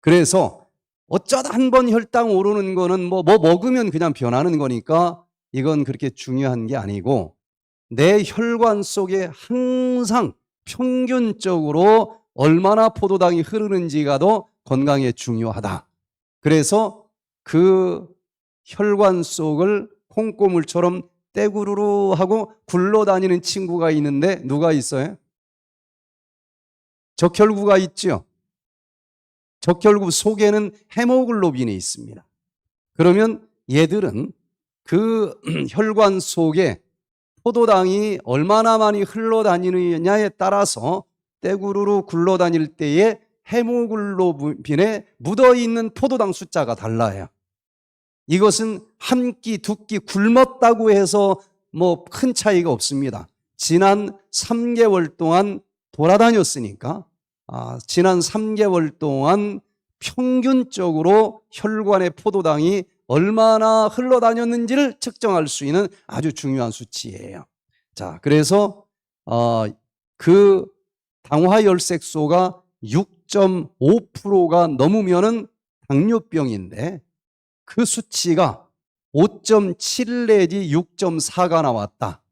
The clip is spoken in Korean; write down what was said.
그래서 어쩌다 한 번 혈당 오르는 거는 뭐, 뭐 먹으면 그냥 변하는 거니까 이건 그렇게 중요한 게 아니고 내 혈관 속에 항상 평균적으로 얼마나 포도당이 흐르는지가 더 건강에 중요하다. 그래서 그 혈관 속을 콩고물처럼 떼구르르 하고 굴러다니는 친구가 있는데 누가 있어요? 적혈구가 있죠. 적혈구 속에는 헤모글로빈이 있습니다. 그러면 얘들은 그 혈관 속에 포도당이 얼마나 많이 흘러다니느냐에 따라서 떼구르르 굴러다닐 때에 헤모글로빈에 묻어 있는 포도당 숫자가 달라요. 이것은 한 끼, 두 끼 굶었다고 해서 뭐 큰 차이가 없습니다. 지난 3개월 동안 돌아다녔으니까 아, 지난 3개월 동안 평균적으로 혈관의 포도당이 얼마나 흘러다녔는지를 측정할 수 있는 아주 중요한 수치예요. 자, 그래서 어, 그 당화혈색소가 6.5%가 넘으면은 당뇨병인데 그 수치가 5.7 내지 6.4가 나왔다.